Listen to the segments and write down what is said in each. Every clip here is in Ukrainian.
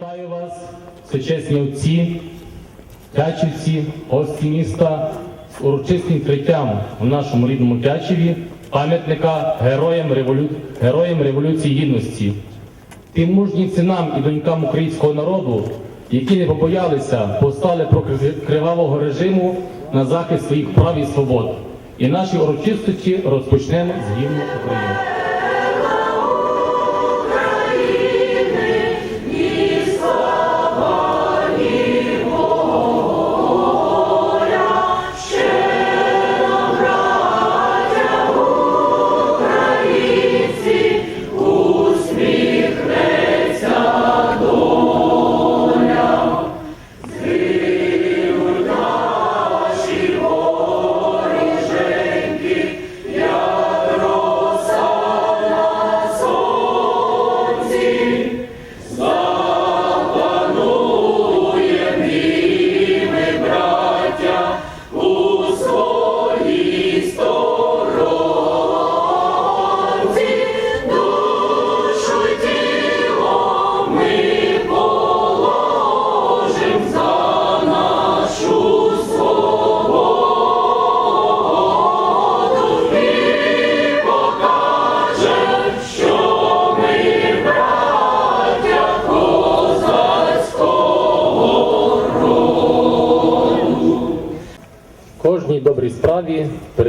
Вітаю вас, всечесні отці, Тячівці, гості міста з урочистим відкриттям у нашому рідному Тячеві пам'ятника героям, револю... героям Революції Гідності, тим мужнім синам і донькам українського народу, які не побоялися, повстали проти кривавого режиму на захист своїх прав і свобод. І наші урочистості розпочнемо з гімну України.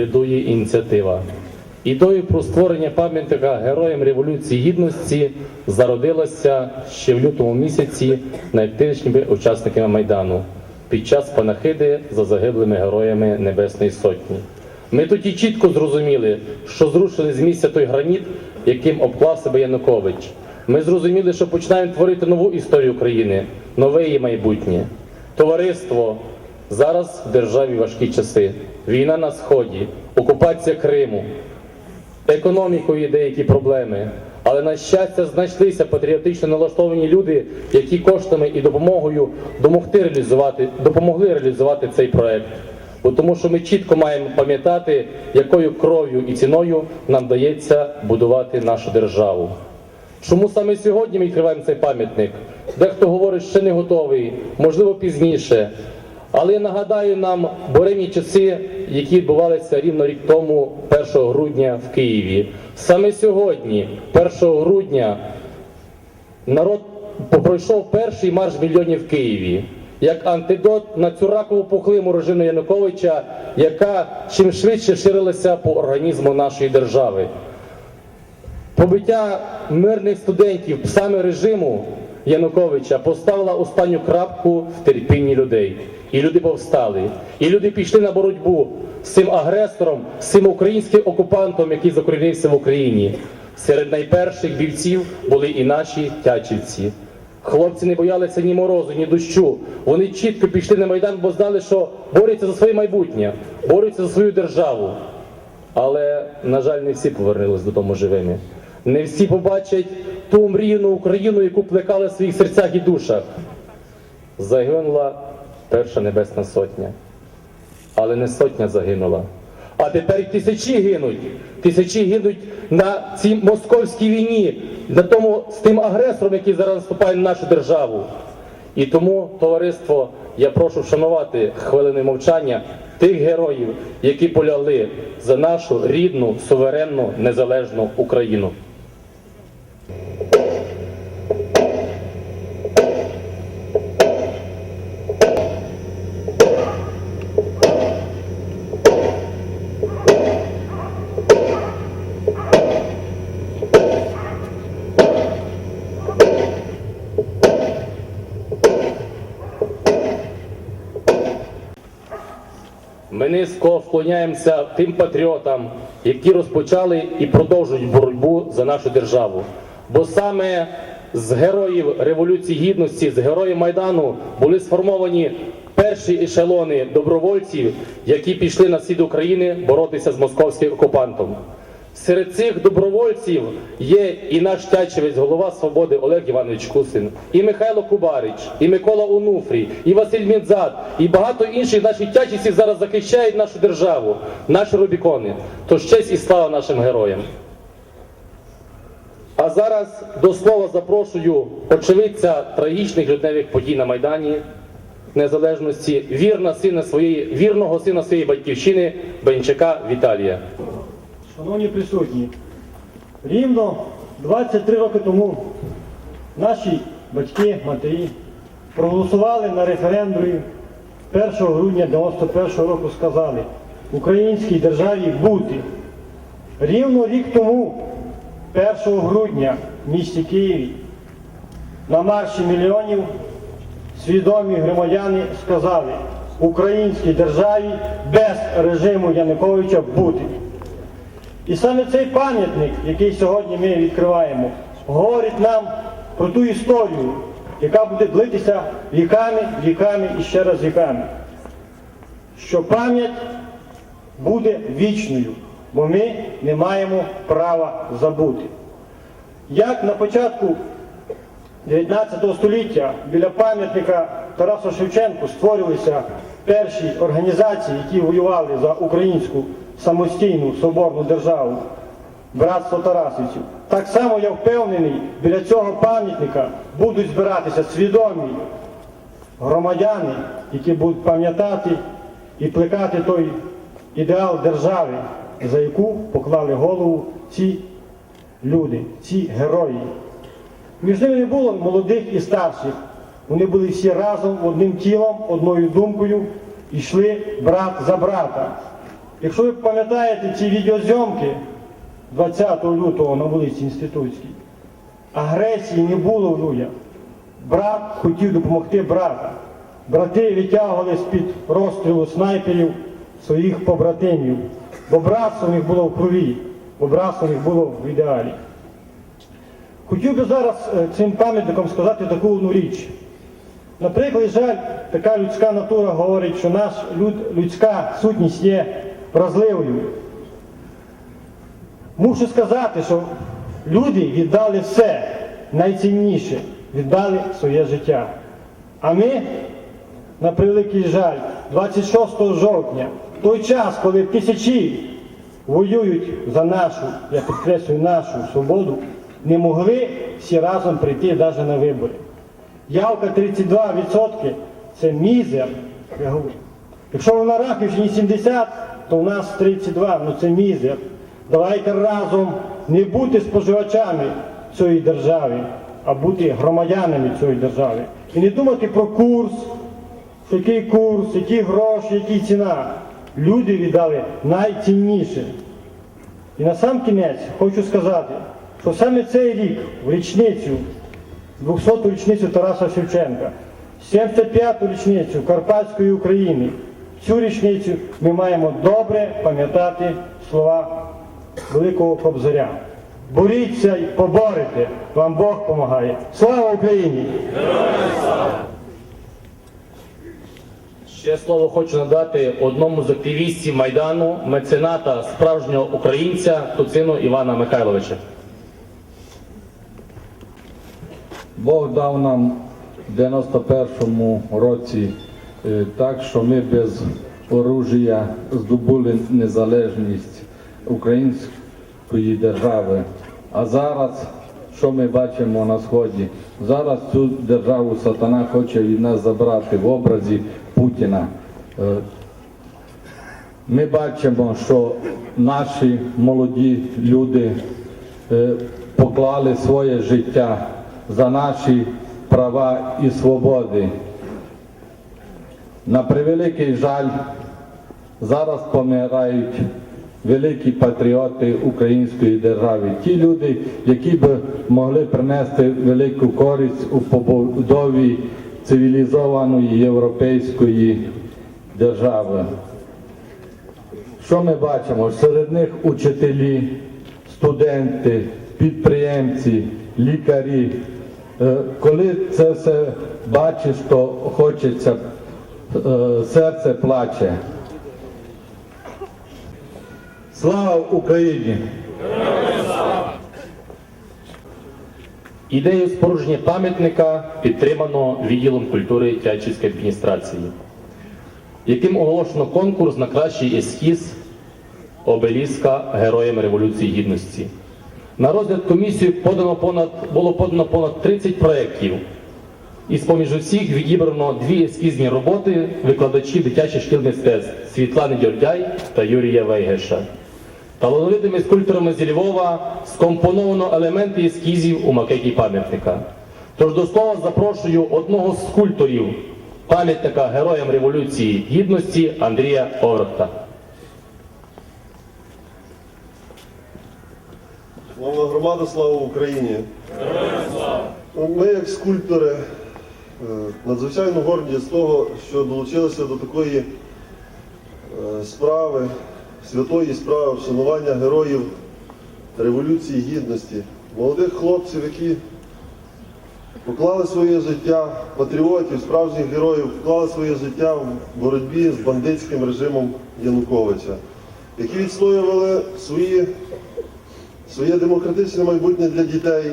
Передує ініціатива. Ідею про створення пам'ятника героям Революції Гідності зародилася ще в лютому місяці найактивнішими учасниками Майдану під час панахиди за загиблими героями Небесної Сотні. Ми тоді чітко зрозуміли, що зрушили з місця той граніт, яким обклав себе Янукович. Ми зрозуміли, що починаємо творити нову історію України, нове її майбутнє. Товариство, Зараз в державі важкі часи. Війна на сході, окупація Криму, економікою деякі проблеми. Але на щастя знайшлися патріотично налаштовані люди, які коштами і допомогою реалізувати, допомогли реалізувати цей проект. Бо тому що ми чітко маємо пам'ятати, якою кров'ю і ціною нам дається будувати нашу державу. Чому саме сьогодні ми відкриваємо цей пам'ятник? Дехто говорить, що не готовий, можливо, пізніше. Але нагадаю нам буремні часи, які відбувалися рівно рік тому, 1 грудня в Києві. Саме сьогодні, 1 грудня, народ пройшов перший марш мільйонів в Києві. Як антидот на цю ракову пухлиму режиму Януковича, яка чим швидше ширилася по організму нашої держави. Побиття мирних студентів саме режиму Януковича поставила останню крапку в терпінні людей. І люди повстали. І люди пішли на боротьбу з цим агресором, з цим українським окупантом, який закорінився в Україні. Серед найперших бійців були і наші тячівці. Хлопці не боялися ні морозу, ні дощу. Вони чітко пішли на майдан, бо знали, що борються за своє майбутнє, борються за свою державу. Але, на жаль, не всі повернулись додому живими. Не всі побачать ту мрійну Україну, яку плекали в своїх серцях і душах. Загинула перша небесна сотня. Але не сотня загинула. А тепер тисячі гинуть. Тисячі гинуть на цій московській війні, на тому з тим агресором, який зараз наступає на нашу державу. І тому, товариство, я прошу вшанувати хвилини мовчання тих героїв, які полягли за нашу рідну, суверенну, незалежну Україну. Ми низько вклоняємося тим патріотам, які розпочали і продовжують боротьбу за нашу державу. Бо саме з героїв Революції Гідності, з героїв Майдану були сформовані перші ешелони добровольців, які пішли на схід України боротися з московським окупантом. Серед цих добровольців є і наш тячевець, голова свободи Олег Іванович Кусин, і Михайло Кубарич, і Микола Онуфрій, і Василь Мідзад, і багато інших наших тячівців зараз захищають нашу державу, наші Рубікони. Тож честь і слава нашим героям. А зараз до слова запрошую очевидця трагічних лютневих подій на Майдані Незалежності, вірна сина своєї, вірного сина своєї батьківщини Бенчака Віталія. Шановні присутні, рівно 23 роки тому наші батьки, матері проголосували на референдумі 1 грудня 91 року сказали українській державі бути. Рівно рік тому, 1 грудня в місті Києві, на марші мільйонів свідомі громадяни сказали українській державі без режиму Януковича бути. І саме цей пам'ятник, який сьогодні ми відкриваємо, говорить нам про ту історію, яка буде длитися віками, віками і ще раз віками. Що пам'ять буде вічною, бо ми не маємо права забути. Як на початку 19 століття біля пам'ятника Тарасу Шевченку створювалися перші організації, які воювали за українську самостійну соборну державу, братство Тарасівців. Так само я впевнений, біля цього пам'ятника будуть збиратися свідомі громадяни, які будуть пам'ятати і плекати той ідеал держави, за яку поклали голову ці люди, ці герої. Між ними не було молодих і старших. Вони були всі разом, одним тілом, одною думкою, і йшли брат за брата. Якщо ви пам'ятаєте ці відеозйомки 20 лютого на вулиці Інститутській, агресії не було в людях. Брат хотів допомогти брата. Брати витягували з-під розстрілу снайперів своїх побратимів, бо братство в них було в крові, бо братство в них було в ідеалі. Хотів би зараз е, цим пам'ятником сказати таку одну річ. Наприклад, жаль, така людська натура говорить, що наш люд, людська сутність є вразливою. Мушу сказати, що люди віддали все найцінніше, віддали своє життя. А ми, на превеликий жаль, 26 жовтня, в той час, коли тисячі воюють за нашу, я підкреслюю, нашу свободу, не могли всі разом прийти навіть на вибори. Явка 32% це мізер. Я говорю. Якщо на Рахівщині 70, то у нас 32, ну це мізер. Давайте разом не бути споживачами цієї держави, а бути громадянами цієї держави. І не думати про курс, який курс, які гроші, які ціна. Люди віддали найцінніше. І на сам кінець хочу сказати, що саме цей рік, в річницю, 200-ту річницю Тараса Шевченка, 75-ту річницю Карпатської України, цю річницю ми маємо добре пам'ятати слова Великого Кобзаря. Боріться й поборете, вам Бог помагає. Слава Україні! Ще слово хочу надати одному з активістів Майдану, мецената справжнього українця Туцину Івана Михайловича. Бог дав нам в 91-му році так, що ми без оружия здобули незалежність української держави. А зараз, що ми бачимо на сході? Зараз цю державу сатана хоче від нас забрати в образі Путіна. Е, Ми бачимо, що наші молоді люди е, поклали своє життя за наші права і свободи. На превеликий жаль, зараз помирають великі патріоти української держави. Ті люди, які б могли принести велику користь у побудові цивілізованої європейської держави. Що ми бачимо? Серед них учителі, студенти, підприємці, лікарі. Е, Коли це все бачиш, то хочеться, серце плаче. Слава Україні! Ідею спорудження пам'ятника підтримано відділом культури Тячівської адміністрації, яким оголошено конкурс на кращий ескіз обеліска Героям Революції Гідності. На розгляд комісії подано понад, було подано понад 30 проєктів. Із поміж усіх відібрано дві ескізні роботи викладачів дитячих шкіл мистецтв Світлани Дьордяй та Юрія Вейгеша. Талановитими скульпторами зі Львова скомпоновано елементи ескізів у макеті пам'ятника. Тож до слова запрошую одного з скульпторів пам'ятника Героям Революції Гідності Андрія Орта. Слава громада, слава Україні! Ну, Ми, як скульптори, надзвичайно горді з того, що долучилися до такої е, справи, святої справи вшанування героїв Революції Гідності, молодих хлопців, які поклали своє життя, патріотів, справжніх героїв, вклали своє життя в боротьбі з бандитським режимом Януковича, які відстоювали свої своє демократичне майбутнє для дітей,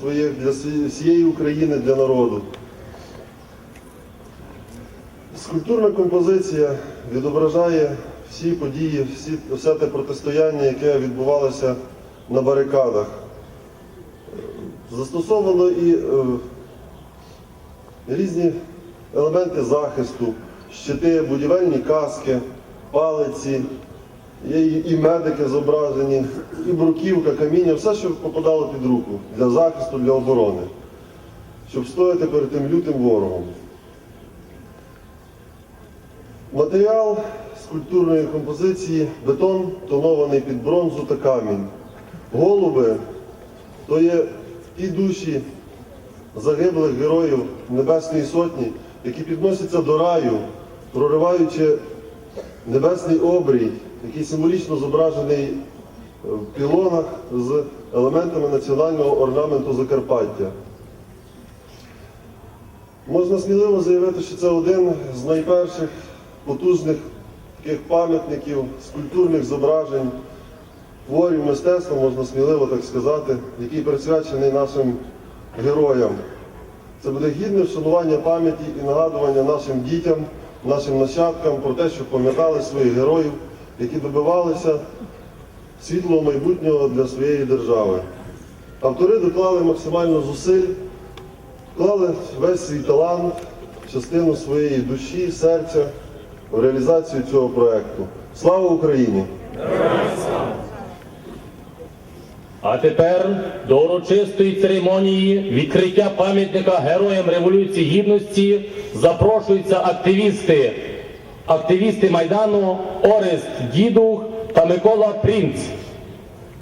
своє, для всієї України, для народу. Скульптурна композиція відображає всі події, всі, все те протистояння, яке відбувалося на барикадах. Застосовано і е, різні елементи захисту, щити, будівельні каски, палиці, Є і медики зображені, і бруківка, каміння, все, що попадало під руку для захисту, для оборони, щоб стояти перед тим лютим ворогом. Матеріал скульптурної композиції бетон тонований під бронзу та камінь. Голуби то є ті душі загиблих героїв Небесної Сотні, які підносяться до раю, прориваючи небесний обрій, який символічно зображений в пілонах з елементами національного орнаменту Закарпаття. Можна сміливо заявити, що це один з найперших потужних таких пам'ятників, скульптурних зображень, творів мистецтва, можна сміливо так сказати, який присвячений нашим героям. Це буде гідне вшанування пам'яті і нагадування нашим дітям, нашим нащадкам про те, щоб пам'ятали своїх героїв, які добивалися світлого майбутнього для своєї держави. Автори доклали максимально зусиль, вклали весь свій талант, частину своєї душі, серця реалізацію цього проєкту. Слава Україні! А тепер до урочистої церемонії відкриття пам'ятника Героям Революції Гідності запрошуються активісти, активісти Майдану Орест Дідух та Микола Принц.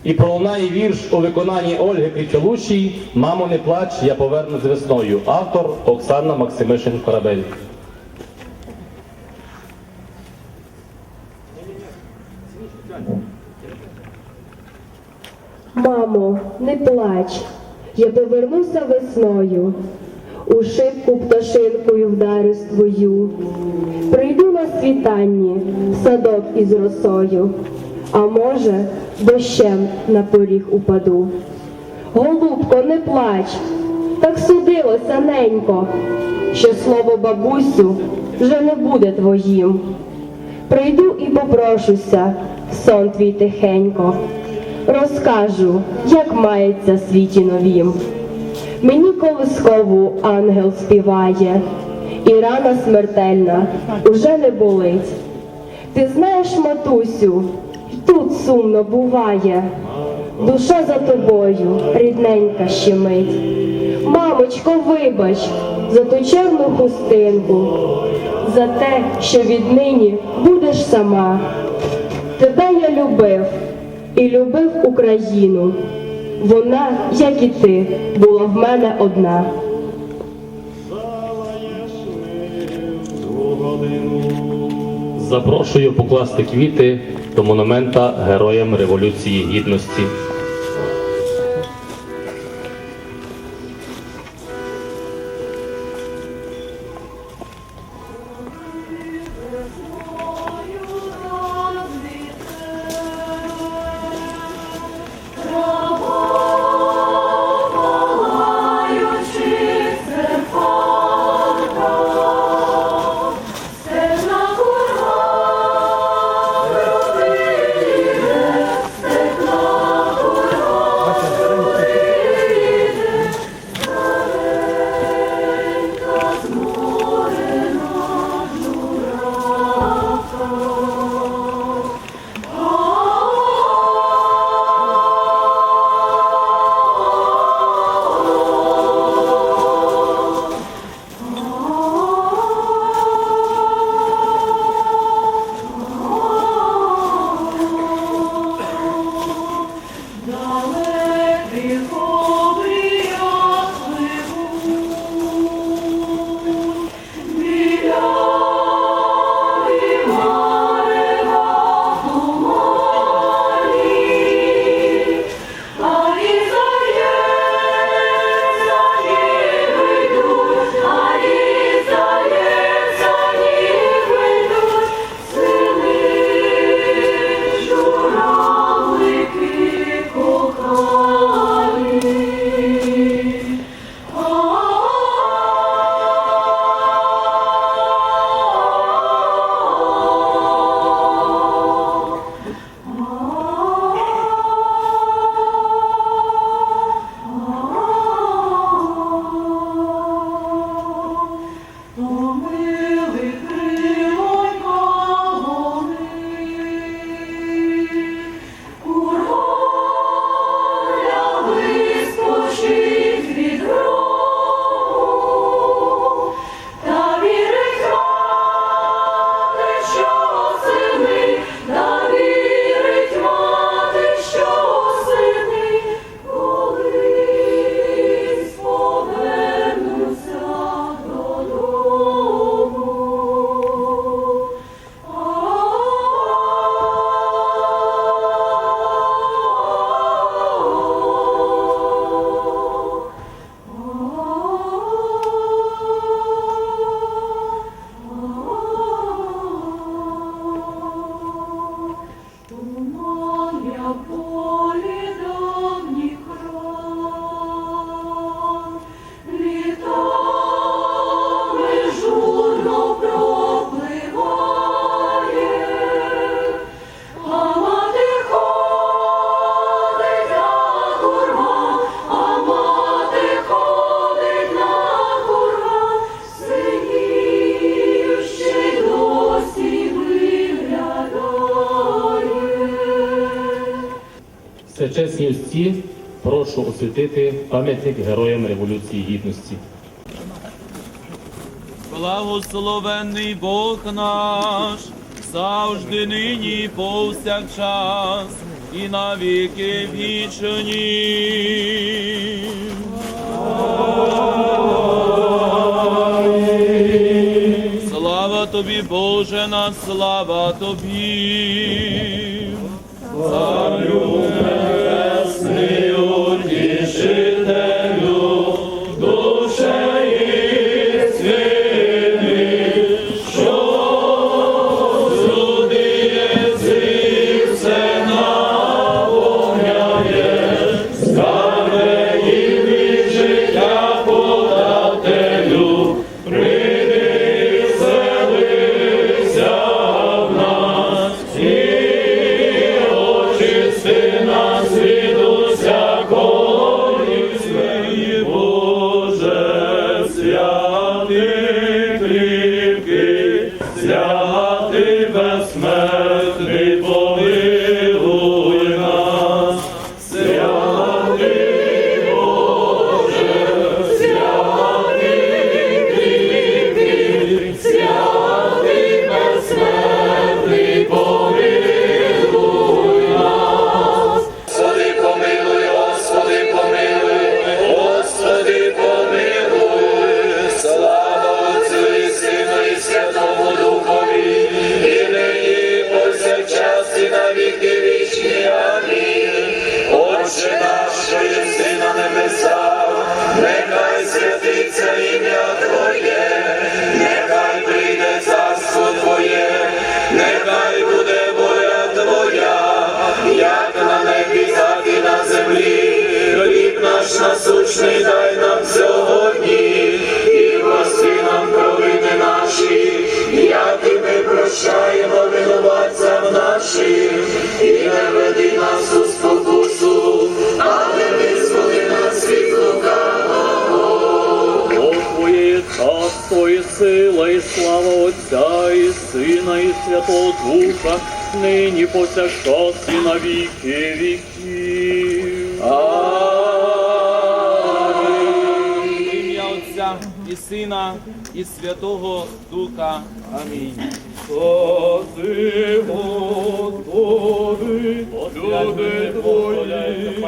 І пролунає вірш у виконанні Ольги Кричалушій Мамо, не плач, я повернусь весною. Автор Оксана Максимишин Корабель. Мамо, не плач, я повернуся весною, у шибку пташинкою вдарю твою. Прийду на світанні в садок із росою, а може, дощем на поріг упаду. Голубко, не плач, так судилося ненько, що слово бабусю вже не буде твоїм. Прийду і попрошуся, сон твій тихенько, розкажу, як мається світі новім. Мені колискову ангел співає, і рана смертельна уже не болить. Ти знаєш, матусю, тут сумно буває, душа за тобою рідненька щемить. Мамочко, вибач за ту чорну хустинку, за те, що віднині будеш сама. Тебе я любив і любив Україну. Вона, як і ти, була в мене одна. Запрошую покласти квіти до монумента Героям Революції Гідності. All Всечесні прошу освятити пам'ятник героям Революції Гідності. Благословенний Бог наш, завжди нині повсякчас, і на віки вічні. Слава тобі, Боже наш, слава тобі. Царю небесний, святиться ім'я Твоє, слава Отця, і Сина, і Святого Духа, нині повсякчас і на віки віків. В ім'я Отця і Сина, і Святого Духа. Амінь. Спаси, Господи, люди Твої,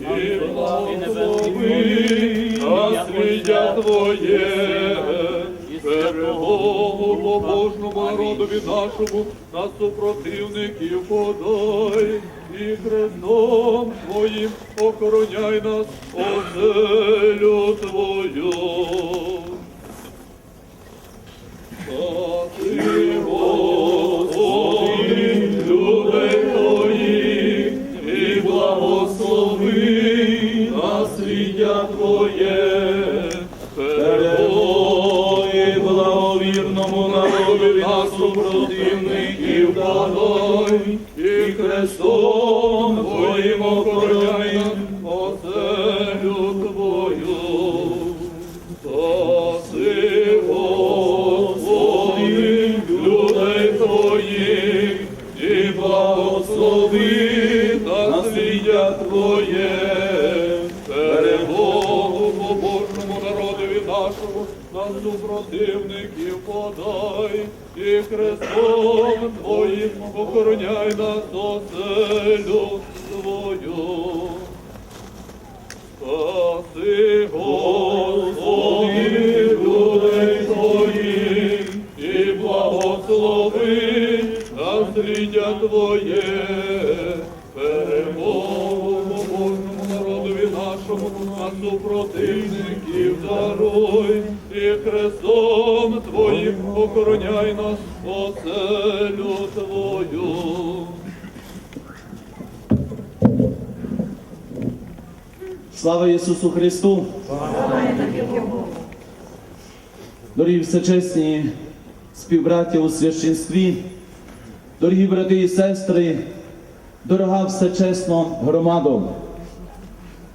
і благослови насліддя Твоє, перемогу побожному народові нашому, на супротивників подай, і хрестом Твоїм охороняй нас, оселю Твою. Спаси, Господи, людей Твоїх, і благослови насліддя Твоє, народу нас противників дадай, і хрестом Твоїм охороняй оселю Твою. Спаси, Господи, людей Твоїх, і благослови насліддя Твоє, перемогу побожному народові нашому, на супротивників подай, і хрестом Твоїм охороняй нас оселю нашому, на супротивників даруй, і хрестом Твоїм охороняй нас, оселю Твою. Слава Ісусу Христу! Дорогі всечесні співбраті у священстві, дорогі брати і сестри, дорога всечесна громадо.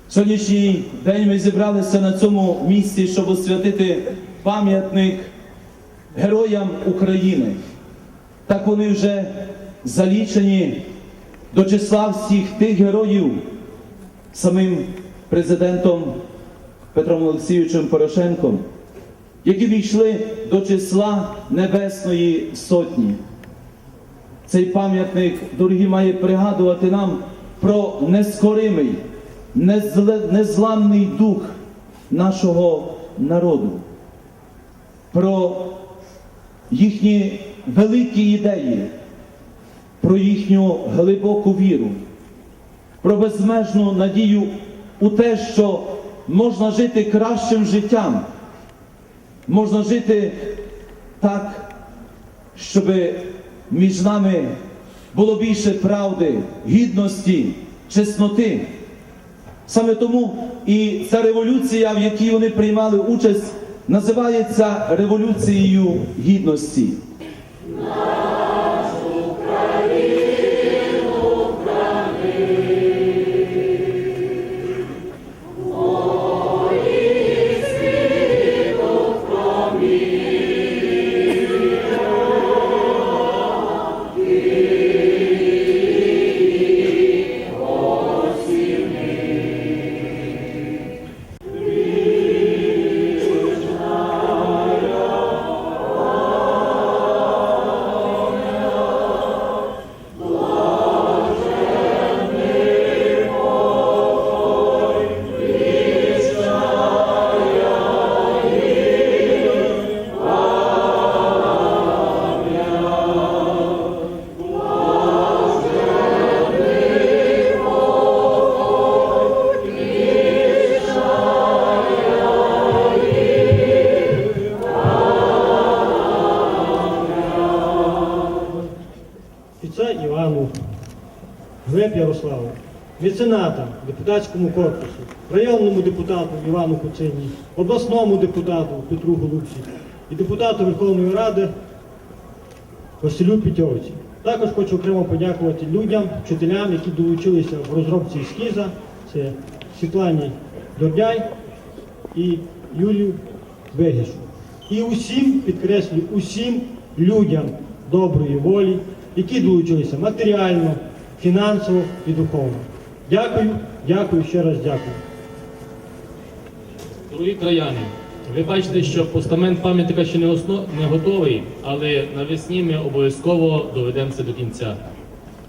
Сьогоднішній день ми зібралися на цьому місці, щоб освятити пам'ятник героям України. Так вони вже залічені до числа всіх тих героїв, самим президентом Петром Олексійовичем Порошенком, які війшли до числа Небесної Сотні. Цей пам'ятник, дорогі, має пригадувати нам про нескоримий, незламний дух нашого народу, про їхні великі ідеї, про їхню глибоку віру, про безмежну надію у те, що можна жити кращим життям, можна жити так, щоб між нами було більше правди, гідності, чесноти. Саме тому і ця революція, в якій вони приймали участь, називається революцією гідності. Меценатам, депутатському корпусу, районному депутату Івану Куцині, обласному депутату Петру Голубці і депутату Верховної Ради Василю Пітьовичі. Також хочу окремо подякувати людям, вчителям, які долучилися в розробці ескіза. Це Світлані Дордяй і Юлію Вегішу. І усім, підкреслюю, усім людям доброї волі, які долучилися матеріально, фінансово і духовно. Дякую, дякую, ще раз дякую. Дорогі краяни, ви бачите, що постамент пам'ятника ще не, осно... не готовий, але навесні ми обов'язково доведемо це до кінця.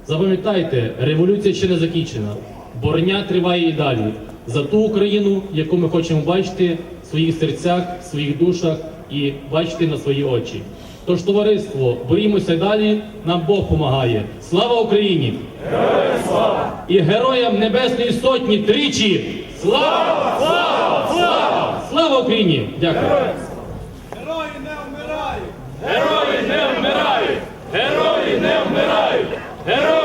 Запам'ятайте, революція ще не закінчена. Борня триває і далі за ту Україну, яку ми хочемо бачити в своїх серцях, в своїх душах і бачити на свої очі. Тож, товариство, борімося далі, нам Бог помагає. Слава Україні! Героям слава! І героям Небесної Сотні тричі! Слава! Слава! Слава! Слава Україні! Дякую! Герої не вмирають! Герої не вмирають! Герої не вмирають! Герої!